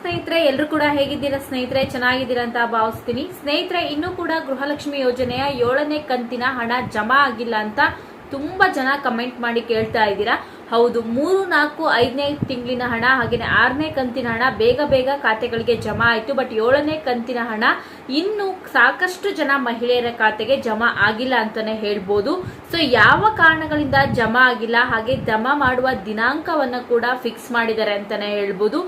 ಸ್ನೇಹಿತರೆ ಎಲ್ಲರೂ ಕೂಡ ಹೇಗಿದ್ದೀರಾ? ಸ್ನೇಹಿತರೆ, ಚೆನ್ನಾಗಿದ್ದೀರಾ ಅಂತ ಭಾವಿಸ್ತೀನಿ. ಸ್ನೇಹಿತರೆ, ಇನ್ನೂ ಕೂಡ ಗೃಹಲಕ್ಷ್ಮಿ ಯೋಜನೆಯ ಏಳನೇ ಕಂತಿನ ಹಣ ಜಮಾ ಆಗಿಲ್ಲ ಅಂತ ತುಂಬಾ ಜನ ಕಮೆಂಟ್ ಮಾಡಿ ಕೇಳ್ತಾ ಇದ್ದೀರಾ. ಹೌದು, ಮೂರು, ನಾಲ್ಕು, ಐದನೇ ತಿಂಗಳಿನ ಹಣ ಹಾಗೆಯೇ ಆರನೇ ಕಂತಿನ ಹಣ ಬೇಗ ಬೇಗ ಖಾತೆಗಳಿಗೆ ಜಮಾ ಆಯಿತು. ಬಟ್ ಏಳನೇ ಕಂತಿನ ಹಣ ಇನ್ನು ಸಾಕಷ್ಟು ಜನ ಮಹಿಳೆಯರ ಖಾತೆಗೆ ಜಮಾ ಆಗಿಲ್ಲ ಅಂತಾನೆ ಹೇಳ್ಬೋದು. ಸೊ ಯಾವ ಕಾರಣಗಳಿಂದ ಜಮಾ ಆಗಿಲ್ಲ, ಹಾಗೆ ಜಮಾ ಮಾಡುವ ದಿನಾಂಕವನ್ನು ಕೂಡ ಫಿಕ್ಸ್ ಮಾಡಿದ್ದಾರೆ ಅಂತಾನೆ ಹೇಳ್ಬೋದು.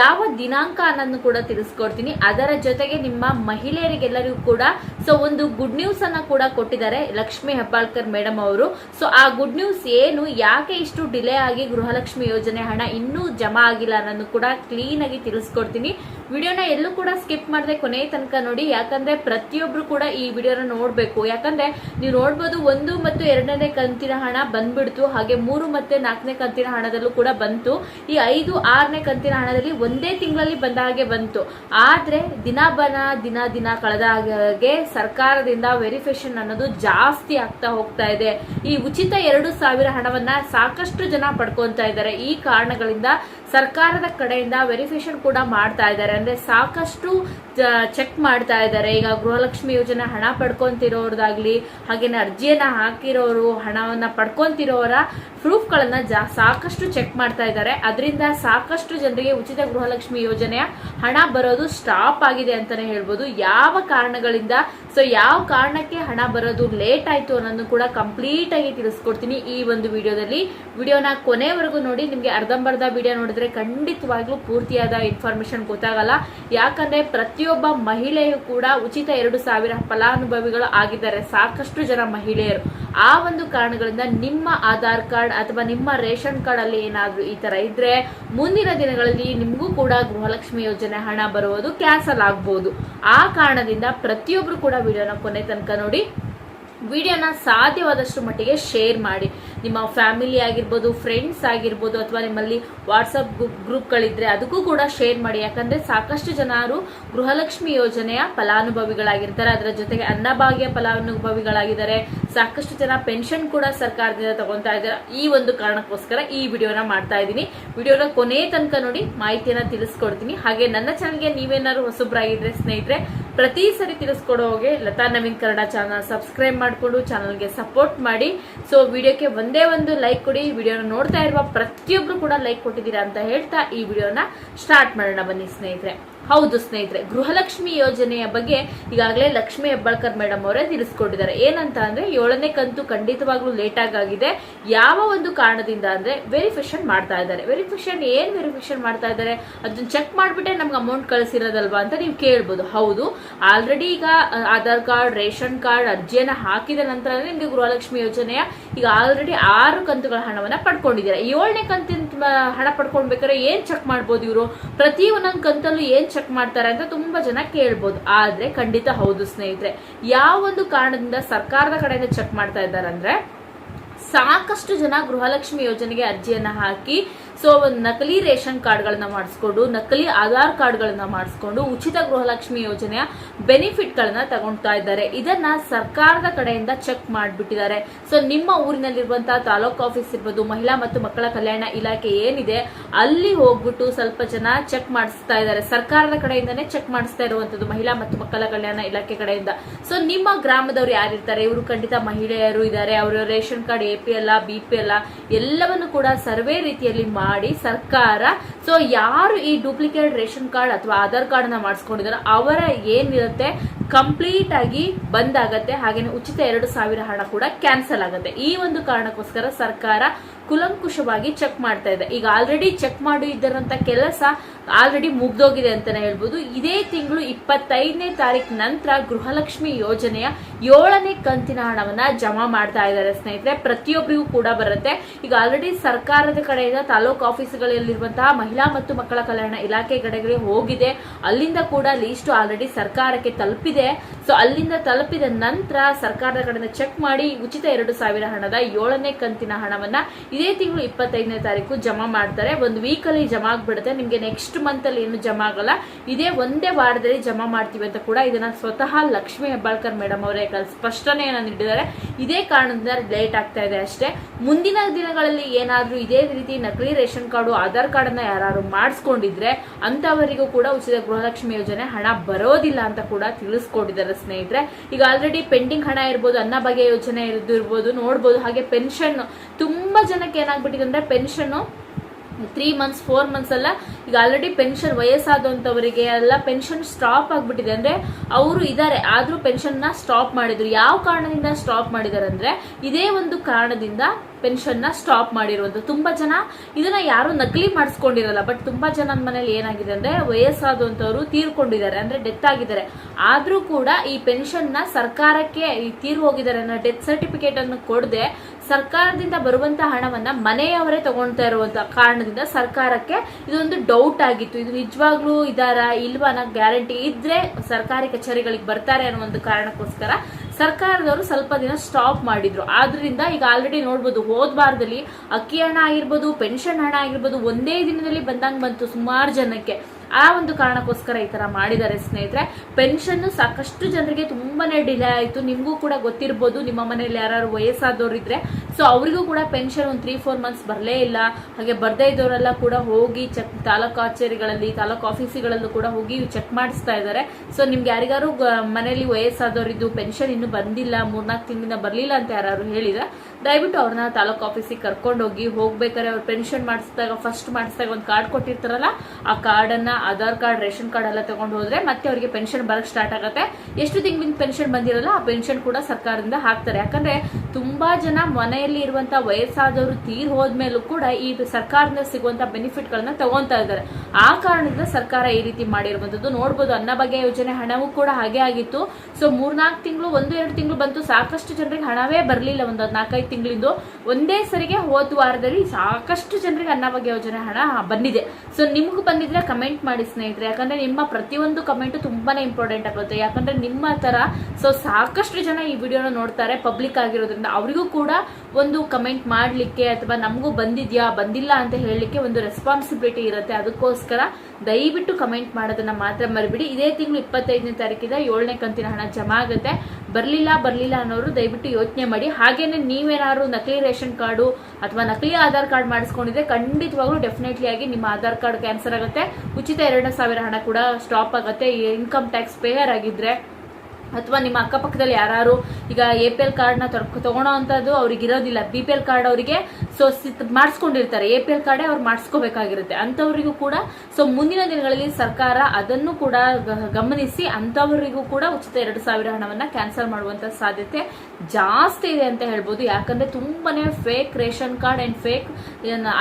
ಯಾವ ದಿನಾಂಕ ಅನ್ನೋದನ್ನು ಕೂಡ ತಿಳಿಸ್ಕೊಡ್ತೀನಿ. ಅದರ ಜೊತೆಗೆ ನಿಮ್ಮ ಮಹಿಳೆಯರಿಗೆಲ್ಲರಿಗೂ ಕೂಡ ಸೊ ಒಂದು ಗುಡ್ ನ್ಯೂಸ್ ಅನ್ನ ಕೂಡ ಕೊಟ್ಟಿದ್ದಾರೆ ಲಕ್ಷ್ಮಿ ಹೆಬ್ಬಾಳ್ಕರ್ ಮೇಡಮ್ ಅವರು. ಸೊ ಆ ಗುಡ್ ನ್ಯೂಸ್ ಏನು, ಯಾಕೆ ಇಷ್ಟು ಡಿಲೇ ಆಗಿ ಗೃಹಲಕ್ಷ್ಮಿ ಯೋಜನೆ ಹಣ ಇನ್ನೂ ಜಮಾ ಆಗಿಲ್ಲ ಅನ್ನೋದು ಕೂಡ ಕ್ಲೀನ್ ಆಗಿ ತಿಳಿಸ್ಕೊಡ್ತೀನಿ. ವಿಡಿಯೋನ ಎಲ್ಲೂ ಕೂಡ ಸ್ಕಿಪ್ ಮಾಡದೆ ಕೊನೆಯ ತನಕ ನೋಡಿ, ಯಾಕಂದ್ರೆ ಪ್ರತಿಯೊಬ್ರು ಕೂಡ ಈ ವಿಡಿಯೋನ ನೋಡ್ಬೇಕು. ಯಾಕಂದ್ರೆ ನೀವು ನೋಡ್ಬೋದು, ಒಂದು ಮತ್ತು ಎರಡನೇ ಕಂತಿನ ಹಣ ಬಂದ್ಬಿಡ್ತು. ಹಾಗೆ ಮೂರು ಮತ್ತೆ ನಾಲ್ಕನೇ ಕಂತಿನ ಹಣದಲ್ಲೂ ಕೂಡ ಬಂತು. ಈ ಐದು, ಆರನೇ ಕಂತಿನ ಹಣದಲ್ಲಿ ಒಂದೇ ತಿಂಗಳಲ್ಲಿ ಬಂದ ಹಾಗೆ ಬಂತು. ಆದ್ರೆ ದಿನ ಬನ, ದಿನ ದಿನ ಕಳೆದ ಹಾಗೆ ಸರ್ಕಾರದಿಂದ ವೆರಿಫಿಕೇಶನ್ ಅನ್ನೋದು ಜಾಸ್ತಿ ಆಗ್ತಾ ಹೋಗ್ತಾ ಇದೆ. ಈ ಉಚಿತ ಎರಡು ಸಾವಿರ ಹಣವನ್ನ ಸಾಕಷ್ಟು ಜನ ಪಡ್ಕೊಂತ ಇದ್ದಾರೆ. ಈ ಕಾರಣಗಳಿಂದ ಸರ್ಕಾರದ ಕಡೆಯಿಂದ ವೆರಿಫಿಕೇಶನ್ ಕೂಡ ಮಾಡ್ತಾ ಇದ್ದಾರೆ. ಅಂದ್ರೆ ಸಾಕಷ್ಟು ಚೆಕ್ ಮಾಡ್ತಾ ಇದ್ದಾರೆ. ಈಗ ಗೃಹಲಕ್ಷ್ಮಿ ಯೋಜನೆ ಹಣ ಪಡ್ಕೊಂತಿರೋರ್ದಾಗ್ಲಿ, ಹಾಗೇನೆ ಅರ್ಜಿಯನ್ನ ಹಾಕಿರೋರು, ಹಣವನ್ನ ಪಡ್ಕೊಂತಿರೋರ ಪ್ರೂಫ್ಗಳನ್ನ ಜಾ, ಸಾಕಷ್ಟು ಚೆಕ್ ಮಾಡ್ತಾ ಇದ್ದಾರೆ. ಅದರಿಂದ ಸಾಕಷ್ಟು ಜನರಿಗೆ ಉಚಿತ ಗೃಹಲಕ್ಷ್ಮಿ ಯೋಜನೆಯ ಹಣ ಬರೋದು ಸ್ಟಾಪ್ ಆಗಿದೆ ಅಂತಾನೆ ಹೇಳ್ಬೋದು. ಯಾವ ಕಾರಣಗಳಿಂದ? ಸೊ ಯಾವ ಕಾರಣಕ್ಕೆ ಹಣ ಬರೋದು ಲೇಟ್ ಆಯ್ತು ಅನ್ನೋದು ಕೂಡ ಕಂಪ್ಲೀಟ್ ಆಗಿ ತಿಳಿಸ್ಕೊಡ್ತೀನಿ ಈ ಒಂದು ವಿಡಿಯೋದಲ್ಲಿ. ವಿಡಿಯೋನ ಕೊನೆವರೆಗೂ ನೋಡಿ. ನಿಮಗೆ ಅರ್ಧಂಬರ್ಧ ವಿಡಿಯೋ ನೋಡಿದ್ರೆ ಖಂಡಿತವಾಗ್ಲೂ ಪೂರ್ತಿಯಾದ ಇನ್ಫಾರ್ಮೇಶನ್ ಗೊತ್ತಾಗಲ್ಲ. ಯಾಕಂದ್ರೆ ಪ್ರತಿಯೊಬ್ಬ ಮಹಿಳೆಯು ಕೂಡ ಉಚಿತ ಎರಡು ಸಾವಿರ ಫಲಾನುಭವಿಗಳು ಆಗಿದ್ದಾರೆ. ಸಾಕಷ್ಟು ಜನ ಮಹಿಳೆಯರು. ಆ ಒಂದು ಕಾರಣಗಳಿಂದ ನಿಮ್ಮ ಆಧಾರ್ ಕಾರ್ಡ್ ಅಥವಾ ನಿಮ್ಮ ರೇಷನ್ ಕಾರ್ಡ್ ಅಲ್ಲಿ ಏನಾದ್ರು ಈ ತರ ಇದ್ರೆ ಮುಂದಿನ ದಿನಗಳಲ್ಲಿ ನಿಮಗೂ ಕೂಡ ಗೃಹಲಕ್ಷ್ಮಿ ಯೋಜನೆ ಹಣ ಬರುವುದು ಕ್ಯಾನ್ಸಲ್ ಆಗ್ಬಹುದು ಆ ಕಾರಣದಿಂದ ಪ್ರತಿಯೊಬ್ರು ಕೂಡ ವಿಡಿಯೋನ ಕೊನೆ ತನಕ ನೋಡಿ. ವಿಡಿಯೋನ ಸಾಧ್ಯವಾದಷ್ಟು ಮಟ್ಟಿಗೆ ಶೇರ್ ಮಾಡಿ. ನಿಮ್ಮ ಫ್ಯಾಮಿಲಿ ಆಗಿರ್ಬೋದು ಫ್ರೆಂಡ್ಸ್ ಆಗಿರ್ಬೋದು ಅಥವಾ ನಿಮ್ಮಲ್ಲಿ ವಾಟ್ಸಪ್ ಗ್ರೂಪ್ಗಳಿದ್ರೆ ಅದಕ್ಕೂ ಕೂಡ ಶೇರ್ ಮಾಡಿ. ಯಾಕಂದ್ರೆ ಸಾಕಷ್ಟು ಜನರು ಗೃಹಲಕ್ಷ್ಮಿ ಯೋಜನೆಯ ಫಲಾನುಭವಿಗಳಾಗಿರ್ತಾರೆ. ಅದರ ಜೊತೆಗೆ ಅನ್ನಭಾಗ್ಯ ಫಲಾನುಭವಿಗಳಾಗಿದ್ದಾರೆ. ಸಾಕಷ್ಟು ಜನ ಪೆನ್ಷನ್ ಕೂಡ ಸರ್ಕಾರದಿಂದ ತಗೊಂತಾ ಇದ್ದಾರೆ. ಈ ಒಂದು ಕಾರಣಕ್ಕೋಸ್ಕರ ಈ ವಿಡಿಯೋನ ಮಾಡ್ತಾ ಇದ್ದೀನಿ. ವಿಡಿಯೋನ ಕೊನೆ ತನಕ ನೋಡಿ, ಮಾಹಿತಿಯನ್ನ ತಿಳಿಸ್ಕೊಡ್ತೀನಿ. ಹಾಗೆ ನನ್ನ ಚಾನಲ್ಗೆ ನೀವೇನಾದ್ರು ಹೊಸಬ್ರಾಗಿದ್ರೆ, ಸ್ನೇಹಿತರೆ ಪ್ರತಿ ಸರಿ ತಿಳಿಸ್ಕೊಡೋ ಹಾಗೆ ಲತಾ ನವೀನ್ ಕನ್ನಡ ಚಾನಲ್ ಸಬ್ಸ್ಕ್ರೈಬ್ ಮಾಡಿಕೊಂಡು ಚಾನಲ್ಗೆ ಸಪೋರ್ಟ್ ಮಾಡಿ. ಸೊ ವಿಡಿಯೋಕ್ಕೆ ಒಂದೇ ಒಂದು ಲೈಕ್ ಕೊಡಿ. ವಿಡಿಯೋನ ನೋಡ್ತಾ ಇರುವ ಪ್ರತಿಯೊಬ್ಬರು ಕೂಡ ಲೈಕ್ ಕೊಟ್ಟಿದ್ದೀರಾ ಅಂತ ಹೇಳ್ತಾ ಈ ವಿಡಿಯೋನ ಸ್ಟಾರ್ಟ್ ಮಾಡೋಣ ಬನ್ನಿ ಸ್ನೇಹಿತರೆ. ಹೌದು ಸ್ನೇಹಿತರೆ, ಗೃಹಲಕ್ಷ್ಮಿ ಯೋಜನೆಯ ಬಗ್ಗೆ ಈಗಾಗಲೇ ಲಕ್ಷ್ಮಿ ಹೆಬ್ಬಾಳ್ಕರ್ ಮೇಡಮ್ ಅವರೇ ತಿಳಿಸ್ಕೊಂಡಿದ್ದಾರೆ. ಏನಂತ ಅಂದ್ರೆ ಏಳನೇ ಕಂತು ಖಂಡಿತವಾಗ್ಲೂ ಲೇಟ್ ಆಗಿದೆ ಯಾವ ಒಂದು ಕಾರಣದಿಂದ ಅಂದ್ರೆ ವೆರಿಫಿಕೇಶನ್ ಮಾಡ್ತಾ ಇದ್ದಾರೆ. ವೆರಿಫಿಕೇಶನ್ ಏನ್ ವೆರಿಫಿಕೇಶನ್ ಮಾಡ್ತಾ ಇದ್ದಾರೆ? ಅದನ್ನ ಚೆಕ್ ಮಾಡ್ಬಿಟ್ಟೆ ನಮ್ಗೆ ಅಮೌಂಟ್ ಕಳಿಸಿರೋದಲ್ವಾ ಅಂತ ನೀವು ಕೇಳ್ಬೋದು. ಹೌದು ಆಲ್ರೆಡಿ ಈಗ ಆಧಾರ್ ಕಾರ್ಡ್, ರೇಷನ್ ಕಾರ್ಡ್ ಅರ್ಜಿಯನ್ನು ಹಾಕಿದ ನಂತರ ನಿಮಗೆ ಗೃಹಲಕ್ಷ್ಮಿ ಯೋಜನೆಯ ಈಗ ಆಲ್ರೆಡಿ ಆರು ಕಂತುಗಳ ಹಣವನ್ನ ಪಡ್ಕೊಂಡಿದ್ದಾರೆ. ಏಳನೇ ಕಂತಿನ ಹಣ ಪಡ್ಕೊಳ್ಬೇಕಾದ್ರೆ ಏನ್ ಚೆಕ್ ಮಾಡ್ಬೋದು ಇವರು? ಪ್ರತಿ ಒಂದೊಂದು ಕಂತಲ್ಲೂ ಏನ್ ಮಾಡ್ತಾರೆ ಅಂತ ತುಂಬಾ ಜನ ಕೇಳ್ಬೋದು. ಆದ್ರೆ ಖಂಡಿತ ಹೌದು ಸ್ನೇಹಿತರೆ, ಯಾವ ಒಂದು ಕಾರಣದಿಂದ ಸರ್ಕಾರದ ಕಡೆಯಿಂದ ಚೆಕ್ ಮಾಡ್ತಾ ಇದ್ದಾರೆ ಅಂದ್ರೆ ಸಾಕಷ್ಟು ಜನ ಗೃಹಲಕ್ಷ್ಮಿ ಯೋಜನೆಗೆ ಅರ್ಜಿಯನ್ನ ಹಾಕಿ ಸೊ ನಕಲಿ ರೇಷನ್ ಕಾರ್ಡ್ಗಳನ್ನ ಮಾಡಿಸ್ಕೊಂಡು, ನಕಲಿ ಆಧಾರ್ ಕಾರ್ಡ್ಗಳನ್ನ ಮಾಡಿಸ್ಕೊಂಡು ಉಚಿತ ಗೃಹಲಕ್ಷ್ಮಿ ಯೋಜನೆಯ ಬೆನಿಫಿಟ್ಗಳನ್ನ ತಗೊಳ್ತಾ ಇದ್ದಾರೆ. ಇದನ್ನ ಸರ್ಕಾರದ ಕಡೆಯಿಂದ ಚೆಕ್ ಮಾಡಿಬಿಟ್ಟಿದ್ದಾರೆ. ಸೊ ನಿಮ್ಮ ಊರಿನಲ್ಲಿರುವಂತಹ ತಾಲೂಕು ಆಫೀಸ್ ಇರ್ಬೋದು, ಮಹಿಳಾ ಮತ್ತು ಮಕ್ಕಳ ಕಲ್ಯಾಣ ಇಲಾಖೆ ಏನಿದೆ, ಅಲ್ಲಿ ಹೋಗ್ಬಿಟ್ಟು ಸ್ವಲ್ಪ ಜನ ಚೆಕ್ ಮಾಡಿಸ್ತಾ ಇದ್ದಾರೆ. ಸರ್ಕಾರದ ಕಡೆಯಿಂದನೇ ಚೆಕ್ ಮಾಡಿಸ್ತಾ ಇರುವಂತದ್ದು ಮಹಿಳಾ ಮತ್ತು ಮಕ್ಕಳ ಕಲ್ಯಾಣ ಇಲಾಖೆ ಕಡೆಯಿಂದ. ಸೊ ನಿಮ್ಮ ಗ್ರಾಮದವ್ರು ಯಾರಿರ್ತಾರೆ? ಇವರು ಖಂಡಿತ ಮಹಿಳೆಯರು ಇದ್ದಾರೆ. ಅವರ ration card A P L B P L ಎಲ್ಲವನ್ನು ಕೂಡ ಸರ್ವೇ ರೀತಿಯಲ್ಲಿ ಮಾಡಿ ಸರ್ಕಾರ. ಸೊ ಯಾರು ಈ ಡೂಪ್ಲಿಕೇಟ್ ರೇಷನ್ ಕಾರ್ಡ್ ಅಥವಾ ಆಧಾರ್ ಕಾರ್ಡ್ನ ಮಾಡಿಸ್ಕೊಂಡಿದಾರೋ ಅವರ ಏನಿರುತ್ತೆ ಕಂಪ್ಲೀಟ್ ಆಗಿ ಬಂದ್ ಆಗತ್ತೆ ಹಾಗೇನೆ ಉಚಿತ ಎರಡು ಸಾವಿರ ಹಣ ಕೂಡ ಕ್ಯಾನ್ಸಲ್ ಆಗುತ್ತೆ. ಈ ಒಂದು ಕಾರಣಕ್ಕೋಸ್ಕರ ಸರ್ಕಾರ ಕುಲಂಕುಷವಾಗಿ ಚೆಕ್ ಮಾಡ್ತಾ ಇದೆ. ಈಗ ಆಲ್ರೆಡಿ ಚೆಕ್ ಮಾಡಿದ್ದರಂತ ಕೆಲಸ ಆಲ್ರೆಡಿ ಮುಗ್ದೋಗಿದೆ ಅಂತಾನೆ ಹೇಳ್ಬೋದು. ಇದೇ ತಿಂಗಳು ಇಪ್ಪತ್ತೈದನೇ ತಾರೀಕು ನಂತರ ಗೃಹಲಕ್ಷ್ಮಿ ಯೋಜನೆಯ ಏಳನೇ ಕಂತಿನ ಹಣವನ್ನ ಜಮಾ ಮಾಡ್ತಾ ಇದ್ದಾರೆ ಸ್ನೇಹಿತರೆ. ಪ್ರತಿಯೊಬ್ಬರಿಗೂ ಕೂಡ ಬರುತ್ತೆ. ಈಗ ಆಲ್ರೆಡಿ ಸರ್ಕಾರದ ಕಡೆಯಿಂದ ತಾಲೂಕು ಆಫೀಸ್ಗಳಲ್ಲಿರುವಂತಹ ಮಹಿಳಾ ಮತ್ತು ಮಕ್ಕಳ ಕಲ್ಯಾಣ ಇಲಾಖೆ ಕಡೆಗೆ ಹೋಗಿದೆ. ಅಲ್ಲಿಂದ ಕೂಡ ಲೀಸ್ಟ್ ಆಲ್ರೆಡಿ ಸರ್ಕಾರಕ್ಕೆ ತಲುಪಿದೆ. ಸೊ ಅಲ್ಲಿಂದ ತಲುಪಿದ ನಂತರ ಸರ್ಕಾರದ ಕಡೆಯಿಂದ ಚೆಕ್ ಮಾಡಿ ಉಚಿತ ಎರಡು ಸಾವಿರ ಹಣದ ಏಳನೇ ಕಂತಿನ ಹಣವನ್ನ ಇದೇ ತಿಂಗಳು ಇಪ್ಪತ್ತೈದನೇ ತಾರೀಕು ಜಮಾ ಮಾಡ್ತಾರೆ. ಒಂದು ವೀಕ್ ಅಲ್ಲಿ ಜಮಾ ಆಗ್ಬಿಡುತ್ತೆ. ನಿಮ್ಗೆ ನೆಕ್ಸ್ಟ್ ಮಂತ್ ಅಲ್ಲಿ ಏನು ಜಮಾ ಆಗಲ್ಲ. ಇದೇ ಒಂದೇ ವಾರದಲ್ಲಿ ಜಮಾ ಮಾಡ್ತೀವಿ ಅಂತ ಕೂಡ ಇದನ್ನ ಸ್ವತಃ ಲಕ್ಷ್ಮಿ ಹೆಬ್ಬಾಳ್ಕರ್ ಮೇಡಮ್ ಅವರೇ ಕಲ್- ಸ್ಪಷ್ಟನೆಯನ್ನ ನೀಡಿದ್ದಾರೆ. ಇದೇ ಕಾರಣದಿಂದ ಲೇಟ್ ಆಗ್ತಾ ಇದೆ ಅಷ್ಟೇ. ಮುಂದಿನ ದಿನಗಳಲ್ಲಿ ಏನಾದರೂ ಇದೇ ರೀತಿ ನಕಲಿ ರೇಷನ್ ಕಾರ್ಡು, ಆಧಾರ್ ಕಾರ್ಡನ್ನು ಯಾರು ಮಾಡಿಸ್ಕೊಂಡಿದ್ರೆ ಅಂಥವರಿಗೂ ಕೂಡ ಉಚಿತ ಗೃಹಲಕ್ಷ್ಮಿ ಯೋಜನೆ ಹಣ ಬರೋದಿಲ್ಲ ಅಂತ ಕೂಡ ತಿಳಿಸ್ಕೊಂಡಿದ್ದಾರೆ ಸ್ನೇಹಿತರೆ. ಈಗ ಆಲ್ರೆಡಿ ಪೆಂಡಿಂಗ್ ಹಣ ಇರ್ಬೋದು, ಅನ್ನ ಬಗೆಯ ಯೋಜನೆ ಇರೋದು ಇರ್ಬೋದು, ನೋಡ್ಬೋದು. ಹಾಗೆ ಪೆನ್ಷನ್ ತುಂಬ ಜನಕ್ಕೆ ಏನಾಗ್ಬಿಟ್ಟಿದೆ ಅಂದರೆ ಪೆನ್ಷನ್ನು ತ್ರೀ ಮಂತ್ಸ್ ಫೋರ್ ಮಂತ್ಸ್ ಎಲ್ಲ ಈಗ ಆಲ್ರೆಡಿ ಪೆನ್ಷನ್ ವಯಸ್ಸಾದಂಥವರಿಗೆ ಎಲ್ಲ ಪೆನ್ಷನ್ ಸ್ಟಾಪ್ ಆಗಿಬಿಟ್ಟಿದೆ ಅಂದ್ರೆ ಅವರು ಇದ್ದಾರೆ ಆದ್ರೂ ಪೆನ್ಷನ್ನ ಸ್ಟಾಪ್ ಮಾಡಿದ್ರು. ಯಾವ ಕಾರಣದಿಂದ ಸ್ಟಾಪ್ ಮಾಡಿದ್ದಾರೆ ಅಂದ್ರೆ ಇದೇ ಒಂದು ಕಾರಣದಿಂದ ಪೆನ್ಷನ್ನ ಸ್ಟಾಪ್ ಮಾಡಿರುವಂತ ತುಂಬಾ ಜನ ಇದನ್ನ ಯಾರು ನಕಲಿ ಮಾಡಿಸ್ಕೊಂಡಿರಲ್ಲ ಬಟ್ ತುಂಬಾ ಜನ ಮನೇಲಿ ಏನಾಗಿದೆ ಅಂದ್ರೆ ವಯಸ್ಸಾದಂಥವರು ತೀರ್ಕೊಂಡಿದ್ದಾರೆ, ಅಂದ್ರೆ ಡೆತ್ ಆಗಿದ್ದಾರೆ. ಆದ್ರೂ ಕೂಡ ಈ ಪೆನ್ಷನ್ನ ಸರ್ಕಾರಕ್ಕೆ ಈ ತೀರ್ ಹೋಗಿದ್ದಾರೆ ಅನ್ನೋ ಡೆತ್ ಸರ್ಟಿಫಿಕೇಟ್ ಅನ್ನು ಕೊಡದೆ ಸರ್ಕಾರದಿಂದ ಬರುವಂತ ಹಣವನ್ನ ಮನೆಯವರೇ ತಗೊಳ್ತಾ ಇರುವಂತ ಕಾರಣದಿಂದ ಸರ್ಕಾರಕ್ಕೆ ಇದೊಂದು ಡೌಟ್ ಆಗಿತ್ತು. ಇದು ನಿಜವಾಗ್ಲೂ ಇದಾರ ಇಲ್ವಾ ಅನ್ನೋ ಗ್ಯಾರಂಟಿ ಇದ್ರೆ ಸರ್ಕಾರಿ ಕಚೇರಿಗಳಿಗೆ ಬರ್ತಾರೆ ಅನ್ನೋ ಒಂದು ಕಾರಣಕ್ಕೋಸ್ಕರ ಸರ್ಕಾರದವರು ಸ್ವಲ್ಪ ದಿನ ಸ್ಟಾಪ್ ಮಾಡಿದ್ರು. ಆದ್ರಿಂದ ಈಗ ಆಲ್ರೆಡಿ ನೋಡ್ಬೋದು, ಹೋದ ವಾರದಲ್ಲಿ ಅಕ್ಕಿ ಹಣ ಆಗಿರ್ಬೋದು ಪೆನ್ಷನ್ ಹಣ ಆಗಿರ್ಬೋದು, ಒಂದೇ ದಿನದಲ್ಲಿ ಬಂದಂಗೆ ಬಂತು ಸುಮಾರು ಜನಕ್ಕೆ. ಆ ಒಂದು ಕಾರಣಕ್ಕೋಸ್ಕರ ಈ ತರ ಮಾಡಿದ್ದಾರೆ ಸ್ನೇಹಿತರೆ. ಪೆನ್ಷನ್ ಸಾಕಷ್ಟು ಜನರಿಗೆ ತುಂಬಾನೇ ಡಿಲೇ ಆಯ್ತು. ನಿಮಗೂ ಕೂಡ ಗೊತ್ತಿರ್ಬೋದು, ನಿಮ್ಮ ಮನೆಯಲ್ಲಿ ಯಾರು ವಯಸ್ಸಾದವ್ರು ಇದ್ರೆ. ಸೊ ಅವರಿಗೂ ಕೂಡ ಪೆನ್ಷನ್ ಒಂದು ತ್ರೀ ಫೋರ್ ಮಂತ್ಸ್ ಬರಲೇ ಇಲ್ಲ. ಹಾಗೆ ಬರ್ದೇ ಇದ್ದವರೆಲ್ಲ ಕೂಡ ಹೋಗಿ ಚೆಕ್ ತಾಲೂಕು ಕಚೇರಿಗಳಲ್ಲಿ, ತಾಲೂಕು ಆಫೀಸುಗಳಲ್ಲೂ ಕೂಡ ಹೋಗಿ ಚೆಕ್ ಮಾಡಿಸ್ತಾ ಇದ್ದಾರೆ. ಸೊ ನಿಮ್ಗೆ ಯಾರಿಗಾರು ಮನೆಯಲ್ಲಿ ವಯಸ್ಸಾದವರಿದ್ದು ಪೆನ್ಷನ್ ಇನ್ನು ಬಂದಿಲ್ಲ ಮೂರ್ನಾಲ್ಕು ತಿಂಗಳಿಂದ ಬರಲಿಲ್ಲ ಅಂತ ಯಾರು ಹೇಳಿದ್ರೆ ದಯವಿಟ್ಟು ಅವ್ರನ್ನ ತಾಲೂಕು ಆಫೀಸಿಗೆ ಕರ್ಕೊಂಡೋಗಿ ಹೋಗ್ಬೇಕಾದ್ರೆ ಅವ್ರು ಪೆನ್ಷನ್ ಮಾಡಿಸಿದಾಗ ಫಸ್ಟ್ ಮಾಡಿಸಿದಾಗ ಒಂದು ಕಾರ್ಡ್ ಕೊಟ್ಟಿರ್ತಾರಲ್ಲ, ಆ ಕಾರ್ಡನ್ನ ಆಧಾರ್ ಕಾರ್ಡ್, ರೇಷನ್ ಕಾರ್ಡ್ ಎಲ್ಲ ತಗೊಂಡು ಹೋದ್ರೆ ಮತ್ತೆ ಅವರಿಗೆ ಪೆನ್ಷನ್ ಬರಕ್ ಸ್ಟಾರ್ಟ್ ಆಗುತ್ತೆ. ಎಷ್ಟು ತಿಂಗಳಿಂದ ಪೆನ್ಷನ್ ಬಂದಿರಲ್ಲ, ಆ ಪೆನ್ಷನ್ ಕೂಡ ಸರ್ಕಾರದಿಂದ ಹಾಕ್ತಾರೆ. ಯಾಕಂದ್ರೆ ತುಂಬಾ ಜನ ಮನೆಯಲ್ಲಿ ಇರುವಂತ ವಯಸ್ಸಾದವರು ತೀರ್ ಹೋದ್ಮೇಲೂ ಕೂಡ ಈ ಸರ್ಕಾರದಿಂದ ಸಿಗುವಂತ ಬೆನಿಫಿಟ್ ಗಳನ್ನ ತಗೊಂತಾ ಇದ್ದಾರೆ. ಆ ಕಾರಣದಿಂದ ಸರ್ಕಾರ ಈ ರೀತಿ ಮಾಡಿರುವಂತದ್ದು. ನೋಡ್ಬೋದು ಅನ್ನ ಬಗೆಯ ಯೋಜನೆ ಹಣವೂ ಕೂಡ ಹಾಗೆ ಆಗಿತ್ತು. ಸೊ ಮೂರ್ನಾಲ್ಕು ತಿಂಗಳು, ಒಂದು, ಎರಡು ತಿಂಗಳು ಬಂತು. ಸಾಕಷ್ಟು ಜನರಿಗೆ ಹಣವೇ ಬರಲಿಲ್ಲ ಒಂದು ನಾಲ್ಕೈದು ತಿಂಗಳಿಂದು. ಒಂದೇ ಸರಿಗೆ ಹೋದ ವಾರದಲ್ಲಿ ಸಾಕಷ್ಟು ಜನರಿಗೆ ಅನ್ನ ಬಗೆಯ ಯೋಜನೆ ಹಣ ಬಂದಿದೆ. ಸೊ ನಿಮ್ಗೂ ಬಂದಿದ್ರೆ ಕಮೆಂಟ್ ಮಾಡಿ ಸ್ನೇಹಿತರೆ. ಯಾಕಂದ್ರೆ ನಿಮ್ಮ ಪ್ರತಿಯೊಂದು ಕಮೆಂಟ್ ತುಂಬಾನೇ ಇಂಪಾರ್ಟೆಂಟ್ ಆಗುತ್ತೆ. ಯಾಕಂದ್ರೆ ನಿಮ್ಮ ತರ ಸೊ ಸಾಕಷ್ಟು ಜನ ಈ ವಿಡಿಯೋನ ನೋಡ್ತಾರೆ. ಪಬ್ಲಿಕ್ ಆಗಿರೋದ್ರಿಂದ. ಅವರಿಗೂ ಕೂಡ ಒಂದು ಕಮೆಂಟ್ ಮಾಡಲಿಕ್ಕೆ ಅಥವಾ ನಮಗೂ ಬಂದಿದ್ಯಾ, ಬಂದಿಲ್ಲ ಅಂತ ಹೇಳಲಿಕ್ಕೆ ಒಂದು ರೆಸ್ಪಾನ್ಸಿಬಿಲಿಟಿ ಇರುತ್ತೆ. ಅದಕ್ಕೋಸ್ಕರ ದಯವಿಟ್ಟು ಕಮೆಂಟ್ ಮಾಡೋದನ್ನ ಮಾತ್ರ ಮರಿಬಿಡಿ. ಇದೇ ತಿಂಗಳು ಇಪ್ಪತ್ತೈದನೇ ತಾರೀಕಿಂದ ಏಳನೇ ಕಂತಿನ ಹಣ ಜಮಾ ಆಗುತ್ತೆ. ಬರಲಿಲ್ಲ ಬರಲಿಲ್ಲ ಅನ್ನೋರು ದಯವಿಟ್ಟು ಯೋಚನೆ ಮಾಡಿ. ಹಾಗೇನೆ ನೀವೇನಾದ್ರು ನಕಲಿ ರೇಷನ್ ಕಾರ್ಡು ಅಥವಾ ನಕಲಿ ಆಧಾರ್ ಕಾರ್ಡ್ ಮಾಡಿಸ್ಕೊಂಡಿದ್ರೆ ಖಂಡಿತವಾಗ್ಲೂ ಡೆಫಿನೆಟ್ಲಿ ಆಗಿ ನಿಮ್ಮ ಆಧಾರ್ ಕಾರ್ಡ್ ಕ್ಯಾನ್ಸಲ್ ಆಗುತ್ತೆ. ಉಚಿತ ಎರಡು ಸಾವಿರ ಹಣ ಕೂಡ ಸ್ಟಾಪ್ ಆಗುತ್ತೆ. ಇನ್ಕಮ್ ಟ್ಯಾಕ್ಸ್ ಪೇಯರ್ ಆಗಿದ್ರೆ. ಅಥವಾ ನಿಮ್ಮ ಅಕ್ಕಪಕ್ಕದಲ್ಲಿ ಯಾರು ಈಗ ಎ ಪಿ ಎಲ್ ಕಾರ್ಡ್ನ ತಗೊಳ್ಳೋ ಅಂಥದ್ದು ಅವ್ರಿಗೆ ಇರೋದಿಲ್ಲ ಬಿ ಪಿ ಎಲ್ ಕಾರ್ಡ್ ಅವರಿಗೆ ಸೊ ಮಾಡಿಸ್ಕೊಂಡಿರ್ತಾರೆ. ಎ ಪಿ ಎಲ್ ಕಾರ್ಡೇ ಅವ್ರು ಮಾಡಿಸ್ಕೋಬೇಕಾಗಿರುತ್ತೆ. ಅಂಥವರಿಗೂ ಕೂಡ, ಸೊ ಮುಂದಿನ ದಿನಗಳಲ್ಲಿ ಸರ್ಕಾರ ಅದನ್ನು ಕೂಡ ಗಮನಿಸಿ ಅಂಥವರಿಗೂ ಕೂಡ ಉಚಿತ ಎರಡು ಸಾವಿರ ಹಣವನ್ನ ಕ್ಯಾನ್ಸಲ್ ಮಾಡುವಂತ ಸಾಧ್ಯತೆ ಜಾಸ್ತಿ ಇದೆ ಅಂತ ಹೇಳ್ಬೋದು. ಯಾಕಂದ್ರೆ ತುಂಬಾನೇ fake ration card and fake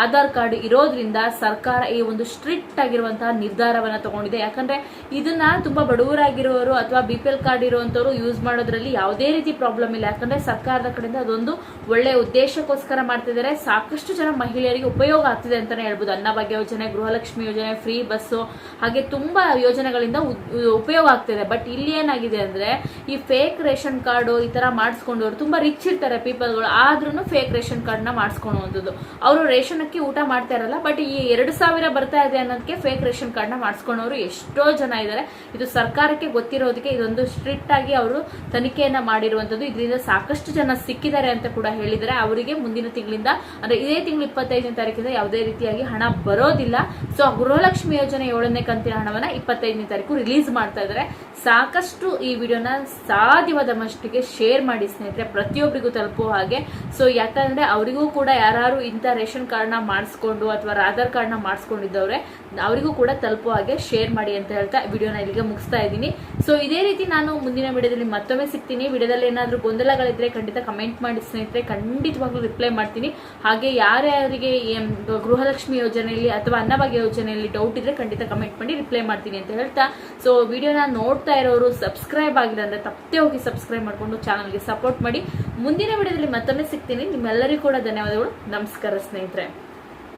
Aadhaar card ಇರೋದ್ರಿಂದ ಸರ್ಕಾರ ಈ ಒಂದು ಸ್ಟ್ರಿಕ್ಟ್ ಆಗಿರುವಂತಹ ನಿರ್ಧಾರವನ್ನ ತಗೊಂಡಿದೆ. ಯಾಕಂದ್ರೆ ಇದನ್ನ ತುಂಬಾ ಬಡವರಾಗಿರೋರು ಅಥವಾ ಬಿ ಪಿ ಎಲ್ ಕಾರ್ಡ್ ಇರುವಂತವರು ಯೂಸ್ ಮಾಡೋದ್ರಲ್ಲಿ ಯಾವುದೇ ರೀತಿ ಪ್ರಾಬ್ಲಮ್ ಇಲ್ಲ. ಯಾಕಂದ್ರೆ ಸರ್ಕಾರದ ಕಡೆಯಿಂದ ಅದೊಂದು ಒಳ್ಳೆ ಉದ್ದೇಶಕ್ಕೋಸ್ಕರ ಮಾಡ್ತಿದ್ದಾರೆ. ಸಾಕಷ್ಟು ಜನ ಮಹಿಳೆಯರಿಗೆ ಉಪಯೋಗ ಆಗ್ತಿದೆ ಅಂತಾನೆ ಹೇಳ್ಬೋದು. ಅನ್ನಭಾಗ್ಯ ಯೋಜನೆ, ಗೃಹಲಕ್ಷ್ಮಿ ಯೋಜನೆ ಫ್ರೀ ಬಸ್ಸು ಹಾಗೆ ತುಂಬಾ ಯೋಜನೆಗಳಿಂದ ಉಪಯೋಗ ಆಗ್ತಿದೆ. ಬಟ್ ಇಲ್ಲಿ ಏನಾಗಿದೆ ಅಂದ್ರೆ ಈ ಫೇಕ್ ರೇಷನ್ ಕಾರ್ಡು ಈ ತರ ಮಾಡಿಸ್ಕೊಂಡವ್ರು. ತುಂಬಾ ರಿಚ್ ಇರ್ತಾರೆ ಪೀಪಲ್ಗಳು ಆದ್ರೂ ಫೇಕ್ ರೇಷನ್ ಕಾರ್ಡ್ನ ಮಾಡಿಸ್ಕೊಳ್ಳುವಂಥದ್ದು ಅವರು ರೇಷನ್ ಅಕ್ಕಿ ಊಟ ಮಾಡ್ತಾ ಇರಲ್ಲ ಬಟ್ ಈ ಎರಡು ಸಾವಿರ ಬರ್ತಾ ಇದೆ ಅನ್ನೋದಕ್ಕೆ ಫೇಕ್ ರೇಷನ್ ಕಾರ್ಡ್ನ ಮಾಡಿಸ್ಕೊಂಡವರು ಎಷ್ಟೋ ಜನ ಇದ್ದಾರೆ. ಇದು ಸರ್ಕಾರಕ್ಕೆ ಗೊತ್ತಿರೋದಕ್ಕೆ ಇದೊಂದು ಸ್ಟ್ರಿಕ್ಟ್ ಆಗಿ ಅವರು ತನಿಖೆಯನ್ನ ಮಾಡಿರುವಂತದ್ದು ಇದರಿಂದ ಸಾಕಷ್ಟು ಜನ ಸಿಕ್ಕಿದ್ದಾರೆ ಅಂತ ಕೂಡ ಹೇಳಿದ್ದಾರೆ. ಅವರಿಗೆ ಮುಂದಿನ ತಿಂಗಳಿಂದ, ಅಂದರೆ ಇದೇ ತಿಂಗಳು ಇಪ್ಪತ್ತೈದನೇ ತಾರೀಕಿಂದ ಯಾವುದೇ ರೀತಿಯಾಗಿ ಹಣ ಬರೋದಿಲ್ಲ. ಸೊ ಗೃಹಲಕ್ಷ್ಮಿ ಯೋಜನೆ ಏಳನೇ ಕಂತಿನ ಹಣವನ್ನ ಇಪ್ಪತ್ತೈದನೇ ತಾರೀಕು ರಿಲೀಸ್ ಮಾಡ್ತಾ ಇದ್ದಾರೆ. ಸಾಕಷ್ಟು ಈ ವಿಡಿಯೋನ ಸಾಧ್ಯವಾದ ಮಷ್ಟಿಗೆ ಶೇರ್ ಮಾಡಿ ಸ್ನೇಹಿತರೆ ಪ್ರತಿಯೊಬ್ಬರಿಗೂ ತಲುಪುವ ಹಾಗೆ. ಸೊ ಯಾಕಂದ್ರೆ ಅವರಿಗೂ ಕೂಡ ಯಾರು ಇಂಥ ರೇಷನ್ ಕಾರ್ಡ್ನ ಮಾಡಿಸ್ಕೊಂಡು ಅಥವಾ ಆಧಾರ್ ಕಾರ್ಡ್ನ ಮಾಡಿಸ್ಕೊಂಡಿದ್ದವ್ರೆ, ಅವರಿಗೂ ಕೂಡ ತಲುಪುವ ಹಾಗೆ ಶೇರ್ ಮಾಡಿ ಅಂತ ಹೇಳ್ತಾ ವಿಡಿಯೋನ ಇಲ್ಲಿಗೆ ಮುಗಿಸ್ತಾ ಇದ್ದೀನಿ. ಸೊ ಇದೇ ರೀತಿ ನಾನು ಮುಂದಿನ ವಿಡಿಯೋದಲ್ಲಿ ಮತ್ತೊಮ್ಮೆ ಸಿಗ್ತೀನಿ. ವಿಡಿಯೋದಲ್ಲಿ ಏನಾದರೂ ಗೊಂದಲಗಳಿದ್ರೆ ಖಂಡಿತ ಕಮೆಂಟ್ ಮಾಡಿ. ಸ್ನೇಹಿತರೆ, ಖಂಡಿತವಾಗ್ಲೂ ರಿಪ್ಲೈ ಮಾಡ್ತೀನಿ. ಹಾಗೆ ಯಾರ್ಯಾರಿಗೆ ಗೃಹಲಕ್ಷ್ಮಿ ಯೋಜನೆಯಲ್ಲಿ ಅಥವಾ ಅನ್ನಭಾಗ್ಯ ಯೋಜನೆಯಲ್ಲಿ ಡೌಟ್ ಇದ್ರೆ ಖಂಡಿತ ಕಮೆಂಟ್ ಮಾಡಿ ರಿಪ್ಲೈ ಮಾಡ್ತೀನಿ ಅಂತ ಹೇಳ್ತಾ. ಸೊ ವಿಡಿಯೋನ ನೋಡ್ತಾ ಇರೋರು ಸಬ್ಸ್ಕ್ರೈಬ್ ಆಗಿಲ್ಲ ಅಂದ್ರೆ ತಪ್ಪೇ ಹೋಗಿ ಸಬ್ಸ್ಕ್ರೈಬ್ ಮಾಡಿಕೊಂಡು ಚಾನಲ್ಗೆ ಸಪೋರ್ಟ್ ಮಾಡಿ. ಮುಂದಿನ ವಿಡಿಯೋದಲ್ಲಿ ಮತ್ತೊಮ್ಮೆ ಸಿಗ್ತೀನಿ. ನಿಮ್ಮೆಲ್ಲರಿಗೂ ಕೂಡ ಧನ್ಯವಾದಗಳು. ನಮಸ್ಕಾರ ಸ್ನೇಹಿತರೆ.